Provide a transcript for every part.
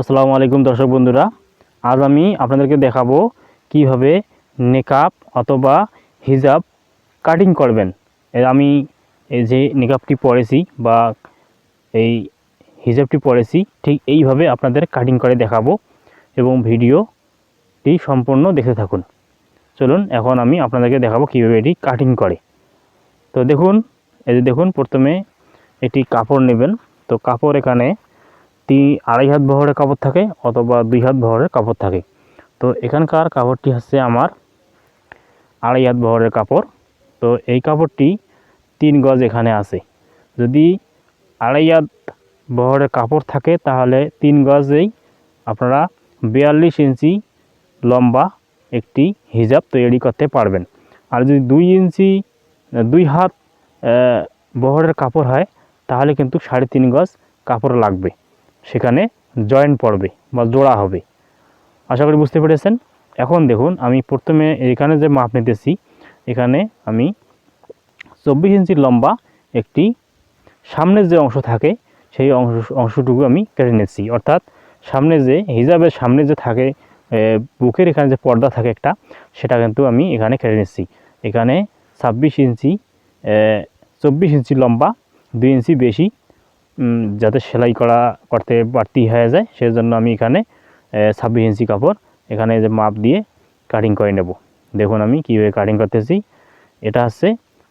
আসসালামু আলাইকুম দর্শক বন্ধুরা, আজ আমি আপনাদেরকে দেখাবো কীভাবে নেকাব অথবা হিজাব কাটিং করবেন। আমি এই যে নেকাবটি পরেছি বা এই হিজাবটি পরেছি, ঠিক এইভাবে আপনাদের কাটিং করে দেখাবো এবং ভিডিওটি সম্পূর্ণ দেখে থাকুন। চলুন, এখন আমি আপনাদেরকে দেখাবো কীভাবে এটি কাটিং করে। তো দেখুন, এই যে দেখুন, প্রথমে এটি কাপড় নেবেন। তো কাপড় এখানে তিন আড়াই হাত বহরের কাপড় থাকে অথবা দুই হাত বহরের কাপড় থাকে। তো এখানকার কাপড়টি হচ্ছে আমার আড়াই হাত বহরের কাপড়। তো এই কাপড়টি তিন গজ এখানে আছে। যদি আড়াই হাত বহরের কাপড় থাকে তাহলে তিন গজেই আপনারা বিয়াল্লিশ ইঞ্চি লম্বা একটি হিজাব তৈরি করতে পারবেন। আর যদি দুই ইঞ্চি, দুই হাত বহরের কাপড় হয় তাহলে কিন্তু সাড়ে তিন গজ কাপড় লাগবে। সেখানে জয়েন্ট পড়বে বা জোড়া হবে। আশা করি বুঝতে পেরেছেন? এখন দেখুন, আমি প্রথমে এখানে যে মাপ নিতেছি, এখানে আমি চব্বিশ ইঞ্চি লম্বা একটি সামনের যে অংশ থাকে, সেই অংশ, অংশটুকু আমি কেটে নিচ্ছি। অর্থাৎ সামনে যে হিজাবের সামনে যে থাকে বুকের এখানে যে পর্দা থাকে একটা, সেটা কিন্তু আমি এখানে কেটে নিচ্ছি। এখানে ছাব্বিশ ইঞ্চি চব্বিশ ইঞ্চি লম্বা, দুই ইঞ্চি বেশি যাতে সেলাই করা, করতে বাড়তি হয়ে যায়, সেজন্য আমি এখানে ছাব্বিশ ইঞ্চি কাপড় এখানে যে মাপ দিয়ে কাটিং করে নেব। দেখুন আমি কীভাবে কাটিং করতেছি। এটা হচ্ছে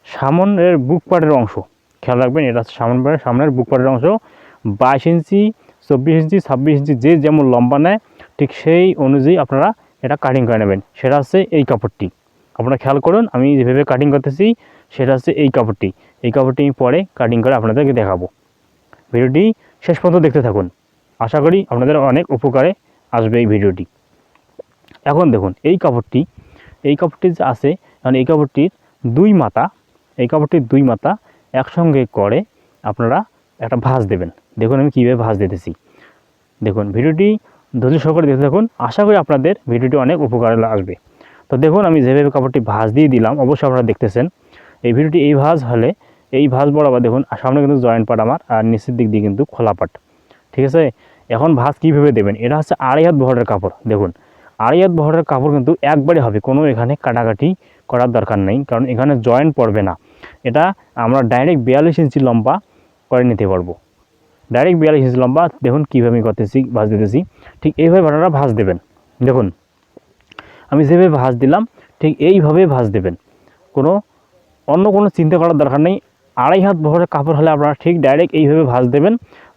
সামনের বুক পাড়ের অংশ। খেয়াল রাখবেন, এটা হচ্ছে সামন পাড়ের সামনের বুক পাড়ের অংশ। বাইশ ইঞ্চি, চব্বিশ ইঞ্চি, ছাব্বিশ ইঞ্চি যে যেমন লম্বা নেয়, ঠিক সেই অনুযায়ী আপনারা এটা কাটিং করে নেবেন। সেটা হচ্ছে এই কাপড়টি। আপনারা খেয়াল করুন, আমি যেভাবে কাটিং করতেছি, সেটা হচ্ছে এই কাপড়টি। এই কাপড়টি আমি পরে কাটিং করে আপনাদেরকে দেখাবো। ভিডিওটি শেষ পর্যন্ত দেখতে থাকুন। আশা করি আপনাদের অনেক উপকারে আসবে এই ভিডিওটি। এখন দেখুন, এই কাপড়টি এই কাপড়টি যে আছে এখন এই কাপড়টির দুই মাথা, এই কাপড়টির দুই মাথা একসঙ্গে করে আপনারা একটা ভাঁজ দেবেন। দেখুন আমি কীভাবে ভাঁজ দিতেছি। দেখুন, ভিডিওটি ধৈর্য সহকারে দেখতে থাকুন। আশা করি আপনাদের ভিডিওটি অনেক উপকারে আসবে। তো দেখুন, আমি যেভাবে কাপড়টি ভাঁজ দিয়ে দিলাম, অবশ্যই আপনারা দেখতেছেন। এই ভিডিওটি এই ভাঁজ হলে এই ভাঁজ বরাবর দেখুন সামনে কিন্তু জয়েন্ট পাট আমার, আর নিচের দিক দিয়ে কিন্তু খোলা পাট ঠিক আছে? এখন ভাঁজ কীভাবে দেবেন? এটা হচ্ছে আড়াই হাত বহরের কাপড়, দেখুন। আড়াই হাত বহরের কাপড় কিন্তু একবারে হবে, কোনো এখানে কাটাকাটি করার দরকার নেই, কারণ এখানে জয়েন্ট পড়বে না। এটা আমরা ডাইরেক্ট বিয়াল্লিশ ইঞ্চি লম্বা করে নিতে পারব। ডাইরেক্ট বিয়াল্লিশ ইঞ্চি লম্বা, দেখুন কীভাবে আমি করতেছি, ভাঁজ দিতেছি। ঠিক এইভাবে আপনারা ভাঁজ দেবেন। দেখুন, আমি যেভাবে ভাঁজ দিলাম, ঠিক এইভাবে ভাঁজ দেবেন। কোনো, অন্য কোনো চিন্তা করার দরকার নেই আড়াই হাত বহরের কাপড় হলে আপনারা ঠিক ডাইরেক্ট এইভাবে ভাঁজ দেবেন।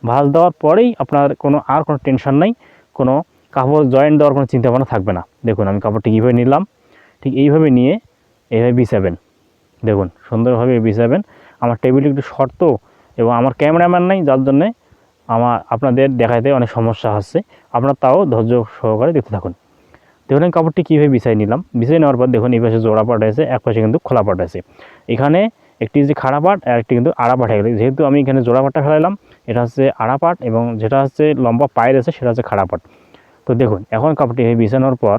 ভাঁজ দেওয়ার পরেই আপনার কোনো আর কোনো টেনশন নাই, কোনো কাপড় জয়েন্ট দেওয়ার কোনো চিন্তা ভাবনা থাকবে না। দেখুন, আমি কাপড়টি কীভাবে নিলাম, ঠিক এইভাবে নিয়ে এইভাবে বিছাবেন দেখুন, সুন্দরভাবে বিছাবেন আমার টেবিল একটু শর্ত এবং আমার ক্যামেরাম্যান নাই, যার জন্যে আমার, আপনাদের দেখাতে অনেক সমস্যা হচ্ছে। আপনার তাও ধৈর্য সহকারে দেখতে থাকুন। দেখুন, আমি কাপড়টি কীভাবে বিছাই নিলাম। বিছাই নেওয়ার পর দেখুন, এই পাশে জোড়া পাট আছে, এক পাশে কিন্তু খোলা পাট আছে। এখানে একটি যে খাড়া পাট আর একটি কিন্তু আড়া পাট হয়ে গেল। যেহেতু আমি এখানে জোড়া পাটটা এটা হচ্ছে আড়া পাট এবং যেটা হচ্ছে লম্বা পায়ের আছে, সেটা হচ্ছে খাড়া পাট তো দেখুন, এখন কাপড়টি এই বিছানোর পর,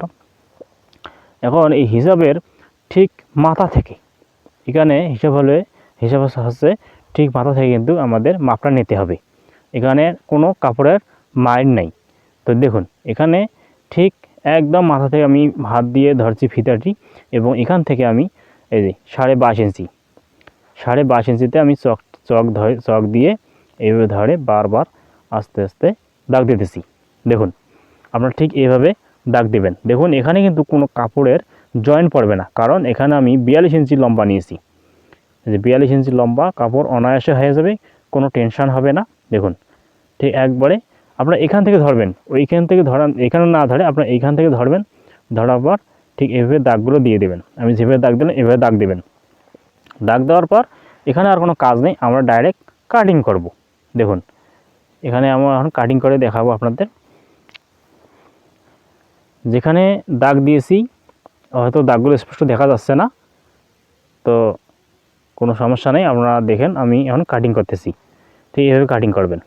এখন এই হিসাবের ঠিক মাথা থেকে, এখানে হিসাব হলে, হিসাব হচ্ছে ঠিক মাথা থেকে কিন্তু আমাদের মাপটা নিতে হবে। এখানে কোনো কাপড়ের মাইর নেই। তো দেখুন, এখানে ঠিক একদম মাথা থেকে আমি হাত দিয়ে ধরছি ফিতাটি এবং এখান থেকে আমি এই যে সাড়ে বাইশ ইঞ্চি সাড়ে বাইশ ইঞ্চিতে আমি চক চক ধরে, চক দিয়ে এইভাবে ধরে বারবার আস্তে আস্তে দাগ দিতেছি। দেখুন, আপনারা ঠিক এইভাবে দাগ দেবেন। দেখুন, এখানে কিন্তু কোনো কাপড়ের জয়েন্ট পড়বে না, কারণ এখানে আমি বিয়াল্লিশ ইঞ্চি লম্বা নিয়েছি। যে বিয়াল্লিশ ইঞ্চি লম্বা কাপড় অনায়াসে হয়ে যাবে, কোনো টেনশন হবে না। দেখুন, ঠিক একবারে আপনারা এখান থেকে ধরবেন, ওইখান থেকে ধরান, এখানে না ধরে আপনারা এইখান থেকে ধরবেন, ধরার পর ঠিক এভাবে দাগগুলো দিয়ে দেবেন। আমি যেভাবে দাগ দিলাম, এভাবে দাগ দেবেন। দাগ দেওয়ার পর এখানে আর কোনো কাজ নেই, আমরা ডাইরেক্ট কাটিং করব। দেখুন, এখানে আমরা এখন কাটিং করে দেখাবো আপনাদের। যেখানে দাগ দিয়েছি, হয়তো দাগগুলো স্পষ্ট দেখা যাচ্ছে না, তো কোনো সমস্যা নেই, আপনারা দেখেন আমি এখন কাটিং করতেছি। ঠিক এইভাবে কাটিং করবেন।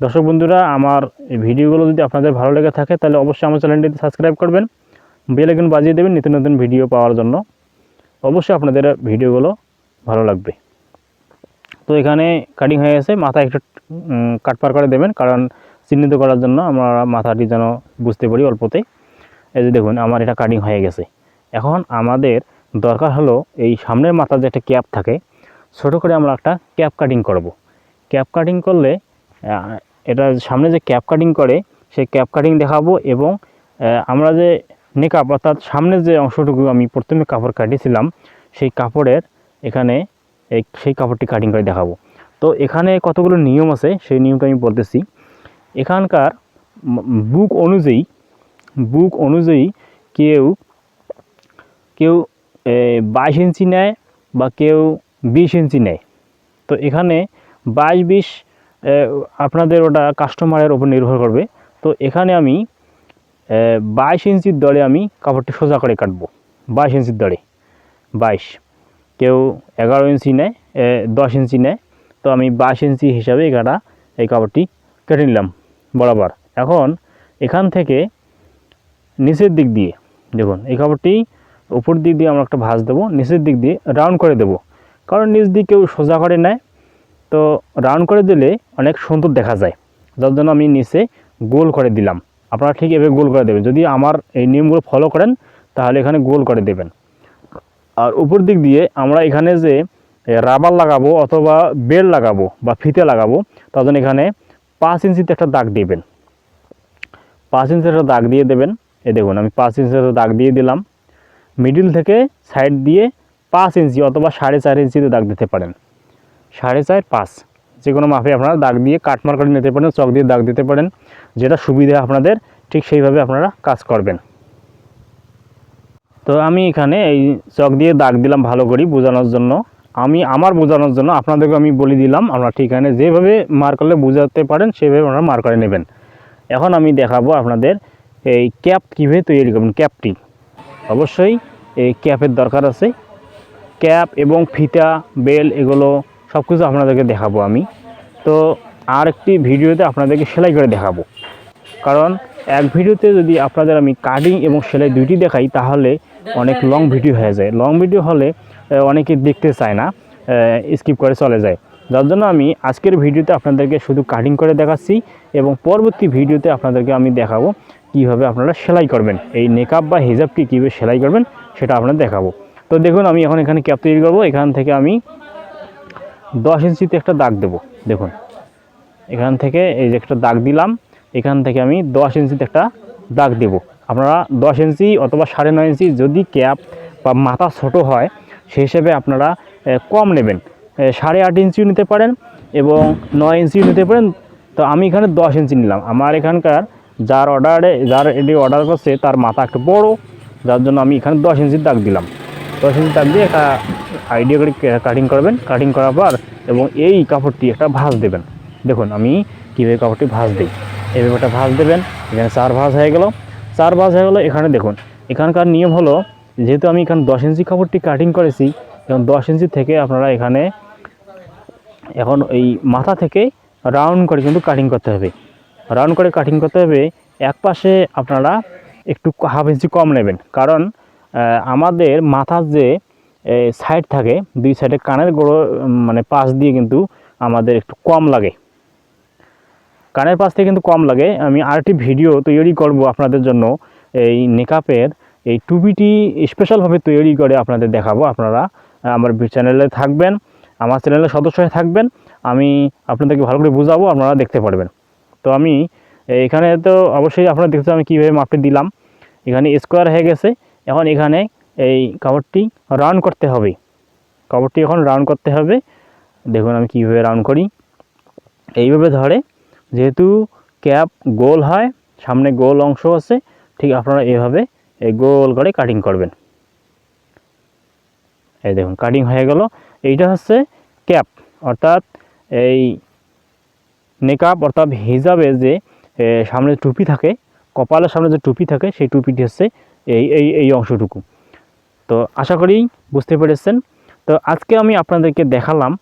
দর্শক বন্ধুরা, আমার ভিডিওগুলো যদি আপনাদের ভালো লেগে থাকে, তাহলে অবশ্যই আমার চ্যানেলটিতে সাবস্ক্রাইব করবেন। বেল বাজিয়ে দেবেন নিত্য নতুন ভিডিও পাওয়ার জন্য। অবশ্যই আপনাদের ভিডিওগুলো ভালো লাগবে। তো এখানে কাটিং হয়ে গেছে, মাথা একটু কাটপার করে দেবেন, কারণ চিহ্নিত করার জন্য আমরা মাথাটি যেন বুঝতে পারি অল্পতেই এই যে দেখুন, আমার এটা কাটিং হয়ে গেছে। এখন আমাদের দরকার হলো এই সামনের মাথার যে একটা ক্যাপ থাকে, ছোটো করে আমরা একটা ক্যাপ কাটিং করব। ক্যাপ কাটিং করলে এটা সামনে যে ক্যাপ কাটিং করে, সেই ক্যাপ কাটিং দেখাবো এবং আমরা যে নেকাপ অর্থাৎ সামনের যে অংশটুকু আমি প্রথমে কাপড় কাটিয়েছিলাম, সেই কাপড়ের এখানে সেই কাপড়টি কাটিং করে দেখাবো। তো এখানে কতগুলো নিয়ম আছে, সেই নিয়মটা আমি বলতেছি। এখানকার বুক অনুযায়ী বুক অনুযায়ী কেউ কেউ বাইশ ইঞ্চি নেয় বা কেউ বিশ ইঞ্চি নেয়। তো এখানে বাইশ, বিশ আপনাদের ওটা কাস্টমারের ওপর নির্ভর করবে। তো এখানে আমি বাইশ ইঞ্চির দরে আমি কাপড়টি সোজা করে কাটবো। বাইশ ইঞ্চির দরে। বাইশ। কেউ এগারো ইঞ্চি নেয় দশ ইঞ্চি নেয়। তো আমি বাইশ ইঞ্চি হিসাবে এই কাটা, এই কাপড়টি কেটে নিলাম, বরাবর। এখন এখান থেকে নিচের দিক দিয়ে, দেখুন, এই কাপড়টি উপর দিক দিয়ে আমরা একটা ভাঁজ দেবো, নিচের দিক দিয়ে রাউন্ড করে দেবো। কারণ নিচ দিক কেউ সোজা করে নেয়, তো রাউন্ড করে দিলে অনেক সুন্দর দেখা যায়। যার জন্য আমি নিচে গোল করে দিলাম। আপনারা ঠিক এভাবে গোল করে দেবেন। যদি আমার এই নিয়মগুলো ফলো করেন, তাহলে এখানে গোল করে দেবেন। আর উপর দিক দিয়ে আমরা এখানে যে রাবার লাগাবো অথবা বেল লাগাবো বা ফিতে লাগাবো, তার জন্য এখানে পাঁচ ইঞ্চিতে একটা দাগ দিবেন। পাঁচ ইঞ্চির একটা দাগ দিয়ে দেবেন। এ দেখুন, আমি পাঁচ ইঞ্চির একটা দাগ দিয়ে দিলাম। মিডিল থেকে সাইড দিয়ে পাঁচ ইঞ্চি অথবা সাড়ে চার ইঞ্চিতে দাগ দিতে পারেন। সাড়ে চার, পাঁচ। যে কোনো মাপে আপনারা দাগ দিয়ে কাটমার করে নিতে পারেন, চক দিয়ে দাগ দিতে পারেন। যেটা সুবিধা আপনাদের, ঠিক সেইভাবে আপনারা কাজ করবেন। তো আমি এখানে এই চক দিয়ে দাগ দিলাম ভালো করি বোঝানোর জন্য। আমি আমার বোঝানোর জন্য আপনাদেরকে আমি বলে দিলাম, আপনারা ঠিকানে যেভাবে মার করলে বোঝাতে পারেন, সেভাবে আপনারা মার করে নেবেন। এখন আমি দেখাবো আপনাদের এই ক্যাপ কীভাবে তৈরি করবেন, ক্যাপটি। অবশ্যই এই ক্যাপের দরকার আছে। ক্যাপ এবং ফিতা, বেল এগুলো সব কিছু আপনাদেরকে দেখাবো আমি। তো আর একটি ভিডিওতে আপনাদেরকে সেলাই করে দেখাবো। কারণ এক ভিডিওতে যদি আপনাদের আমি কাটিং এবং সেলাই দুইটি দেখাই, তাহলে অনেক লং ভিডিও হয়ে যায়। লং ভিডিও হলে অনেকে দেখতে চায় না স্কিপ করে চলে যায়। যার জন্য আমি আজকের ভিডিওতে আপনাদেরকে শুধু কাটিং করে দেখাচ্ছি এবং পরবর্তী ভিডিওতে আপনাদেরকে আমি দেখাবো কীভাবে আপনারা সেলাই করবেন। এই নেকআপ বা হিজাবটি কীভাবে সেলাই করবেন, সেটা আপনাদের দেখাবো। তো দেখুন, আমি এখন এখানে ক্যাপ তৈরি করব। এখান থেকে আমি দশ ইঞ্চিতে একটা দাগ দেবো, দেখুন। এখান থেকে এই যে একটা দাগ দিলাম, এখান থেকে আমি দশ ইঞ্চিতে একটা দাগ দেব। আপনারা দশ ইঞ্চি অথবা সাড়ে নয় ইঞ্চি যদি ক্যাপ বা মাথা ছোট হয়, সেই হিসেবে আপনারা কম নেবেন। সাড়ে আট ইঞ্চিও নিতে পারেন এবং নয় ইঞ্চিও নিতে পারেন। তো আমি এখানে দশ ইঞ্চি নিলাম। আমার এখানকার যার অর্ডারে যার এটি অর্ডার করছে, তার মাথা একটু বড়, যার জন্য আমি এখানে দশ ইঞ্চির দাগ দিলাম। দশ ইঞ্চি দাগ দিয়ে একটা আইডিয়া করে কাটিং করবেন কাটিং করার পর এবং এই কাপড়টি একটা ভাঁজ দেবেন। দেখুন, আমি কীভাবে কাপড়টি ভাঁজ দিই। এই ব্যাপারটা ভাঁজ দেবেন, এখানে চার ভাঁজ হয়ে গেল। চার ভাঁজ হয়ে গেলো এখানে দেখুন, এখানকার নিয়ম হলো, যেহেতু আমি এখানে দশ ইঞ্চি কাপড়টি কাটিং করেছি, এবং দশ ইঞ্চি থেকে আপনারা এখানে এখন এই মাথা থেকে রাউন্ড করে কিন্তু কাটিং করতে হবে। রাউন্ড করে কাটিং করতে হবে, এক পাশে আপনারা একটু হাফ ইঞ্চি কম নেবেন। কারণ আমাদের মাথার যে সাইড থাকে। দুই সাইডে কানের গোড়ো মানে পাশ দিয়ে কিন্তু আমাদের একটু কম লাগে। কানের পাশ থেকে কিন্তু কম লাগে। আমি আরেকটি ভিডিও তৈরি করব আপনাদের জন্য। এই নেকাপের এই টুপিটি স্পেশালভাবে তৈরি করে আপনাদের দেখাবো। আপনারা আমার চ্যানেলে থাকবেন, আমার চ্যানেলের সদস্য হয়ে থাকবেন। আমি আপনাদেরকে ভালো করে বুঝাবো, আপনারা দেখতে পারবেন। তো আমি, এখানে তো অবশ্যই আপনারা দেখতে আমি কীভাবে মাপটি দিলাম। এখানে স্কোয়ার হয়ে গেছে। এখন এখানে এই কাপড়টি রাউন্ড করতে হবে। কাপড়টি এখন রাউন্ড করতে হবে। দেখুন আমি কীভাবে রাউন্ড করি। এইভাবে ধরে, যেহেতু ক্যাপ গোল হয়, সামনে গোল অংশ আছে, ঠিক আপনারা এভাবে এই গোল করে কাটিং করবেন। এই দেখুন কাটিং হয়ে গেল। এইটা হচ্ছে ক্যাপ অর্থাৎ এই নেকআপ অর্থাৎ হিজাবে যে সামনে টুপি থাকে, কপালের সামনে যে টুপি থাকে, সেই টুপিটি হচ্ছে এই এই এই অংশটুকু। তো আশা করি বুঝতে পেরেছেন। তো আজকে আমি আপনাদেরকে দেখালাম,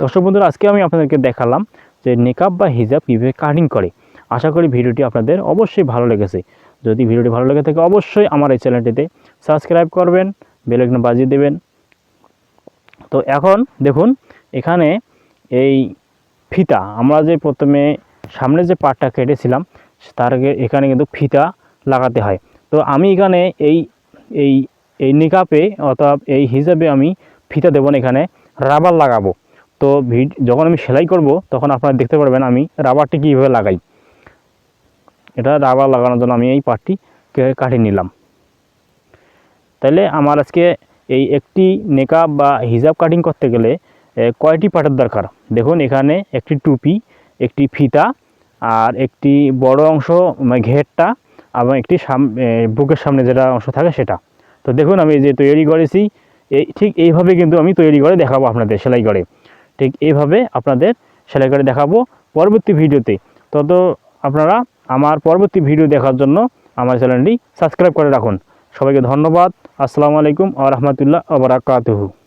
দর্শক বন্ধুরা, আজকে আমি আপনাদেরকে দেখালাম যে নেকআপ বা হিজাব কীভাবে কাটিং করে। আশা করি ভিডিওটি আপনাদের অবশ্যই ভালো লেগেছে। যদি ভিডিওটি ভালো লেগে থাকে অবশ্যই আমার এই চ্যানেলটিতে সাবস্ক্রাইব করবেন বেল আইকন বাজিয়ে দেবেন। তো এখন দেখুন, এখানে এই ফিতা, আমরা যে প্রথমে সামনে যে পাটটা কেটেছিলাম, তার এখানে কিন্তু ফিতা লাগাতে হয়। তো আমি এখানে এই এই এই নিকাপে অর্থাৎ এই হিসাবে আমি ফিতা দেবো না এখানে, রাবার লাগাবো। তো যখন আমি সেলাই করব, তখন আপনারা দেখতে পারবেন আমি রাবারটি কীভাবে লাগাই। এটা রাবার লাগানোর জন্য আমি এই পাটটি কাটিয়ে নিলাম। তাহলে আমার আজকে এই একটি নেকাব বা হিজাব কাটিং করতে গেলে কয়টি পাটের দরকার? দেখুন, এখানে একটি টুপি, একটি ফিতা আর একটি বড় অংশ মানে ঘেরটা এবং একটি সাম বুকের সামনে যেটা অংশ থাকে সেটা। তো দেখুন, আমি যে তৈরি করেছি, এই ঠিক এইভাবে কিন্তু আমি তৈরি করে দেখাবো আপনাদের সেলাই করে। ঠিক এইভাবে আপনাদের সেলাই করে দেখাবো পরবর্তী ভিডিওতে। তত আপনারা আমার পরবর্তী ভিডিও দেখার জন্য আমার চ্যানেলটি সাবস্ক্রাইব করে রাখুন। সবাইকে ধন্যবাদ। আসসালামু আলাইকুম আ রহমতুল্লাহ আবরাকাতুহু